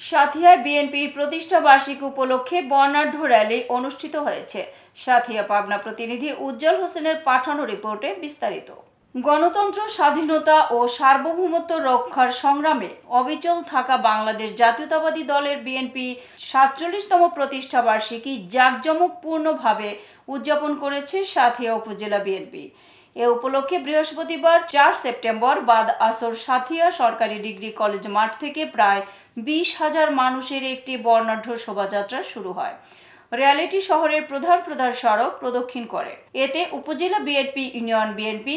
সাথিয়ায় বিএনপির প্রতিষ্ঠা বার্ষিকী উপলক্ষে বর্ণাঢ্য র্যালি অনুষ্ঠিত হয়েছে। সাথিয়া পাবনা প্রতিনিধি উজ্জ্বল হোসেনের পাঠানো রিপোর্টে বিস্তারিত। গণতন্ত্র, স্বাধীনতা ও সার্বভৌমত্ব রক্ষার সংগ্রামে অবিচল থাকা বাংলাদেশ জাতীয়তাবাদী দলের বিএনপি সাতচল্লিশতম প্রতিষ্ঠা বার্ষিকী জাঁকজমকপূর্ণভাবে উদযাপন করেছে সাথিয়া উপজেলা বিএনপি। এ উপলক্ষে বৃহস্পতিবার চার সেপ্টেম্বর বাদ আসর সাথিয়া সরকারি ডিগ্রি কলেজ মাঠ থেকে প্রায় বিশ হাজার মানুষের একটি বর্ণাঢ্য শোভাযাত্রা শুরু হয়। র্যালিটি শহরের প্রধান প্রধান সড়ক প্রদক্ষিণ করে। এতে উপজেলা বিএনপি, ইউনিয়ন বিএনপি,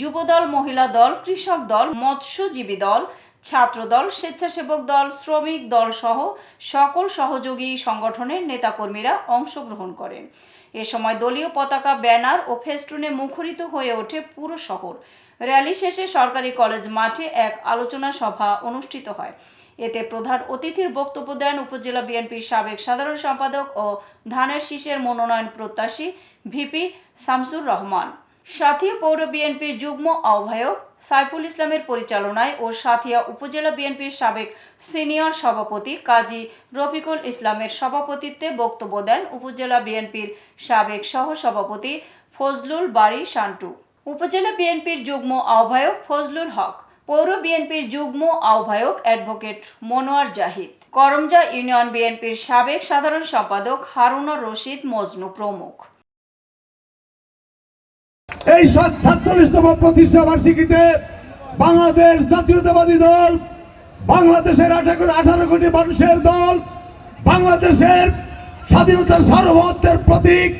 যুবদল, মহিলা দল, কৃষক দল, মৎস্যজীবী দল ছাত্রদল স্বেচ্ছাসেবক দল, শ্রমিক দল সহ সকল সহযোগী সংগঠনের নেতাকর্মীরা অংশগ্রহণ করেন। এ সময় দলীয় পতাকা, ব্যানার ও ফেস্টুনে মুখরিত হয়ে ওঠে পুরো শহর। র্যালি শেষে সরকারি কলেজ মাঠে এক আলোচনা সভা অনুষ্ঠিত হয়। এতে প্রধান অতিথির বক্তব্য দেন উপজেলা বিএনপির সাবেক সাধারণ সম্পাদক ও ধানের শীষের মনোনয়ন প্রত্যাশী ভিপি শামসুর রহমান। সাথিয়া পৌর বিএনপির যুগ্ম আহ্বায়ক সাইফুল ইসলামের পরিচালনায় ও সাথিয়া উপজেলা বিএনপির সাবেক সিনিয়র সভাপতি কাজী রফিকুল ইসলামের সভাপতিত্বে বক্তব্য দেন উপজেলা বিএনপির সাবেক সহ সভাপতি ফজলুল বাড়ি শান্টু। উপজেলা বিএনপির যুগ্ম আহ্বায়ক ফজলুল হক, পৌর বিএনপির যুগ্ম আহ্বায়ক অ্যাডভোকেট মনোয়ার জাহিদ, করমজা ইউনিয়ন বিএনপির সাবেক সাধারণ সম্পাদক হারুনুর রশিদ মজনু প্রমুখ। এই সাতচল্লিশতম প্রতিষ্ঠা বার্ষিকীতে বাংলাদেশ জাতীয়তাবাদী দল, বাংলাদেশের আঠারো কোটি মানুষের দল, বাংলাদেশের স্বাধীনতার সার্বভৌমত্বের প্রতীক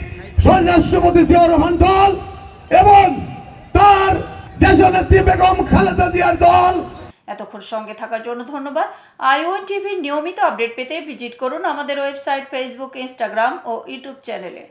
শহীদ রাষ্ট্রপতি জিয়াউর রহমান দল এবং তার দেশনেত্রী বেগম খালেদা জিয়ার দল। এতক্ষণ সঙ্গে থাকার জন্য ধন্যবাদ। আইওএন টিভির নিয়মিত আপডেট পেতে ভিজিট করুন আমাদের ওয়েবসাইট, ফেসবুক, ইনস্টাগ্রাম ও ইউটিউব চ্যানেলে।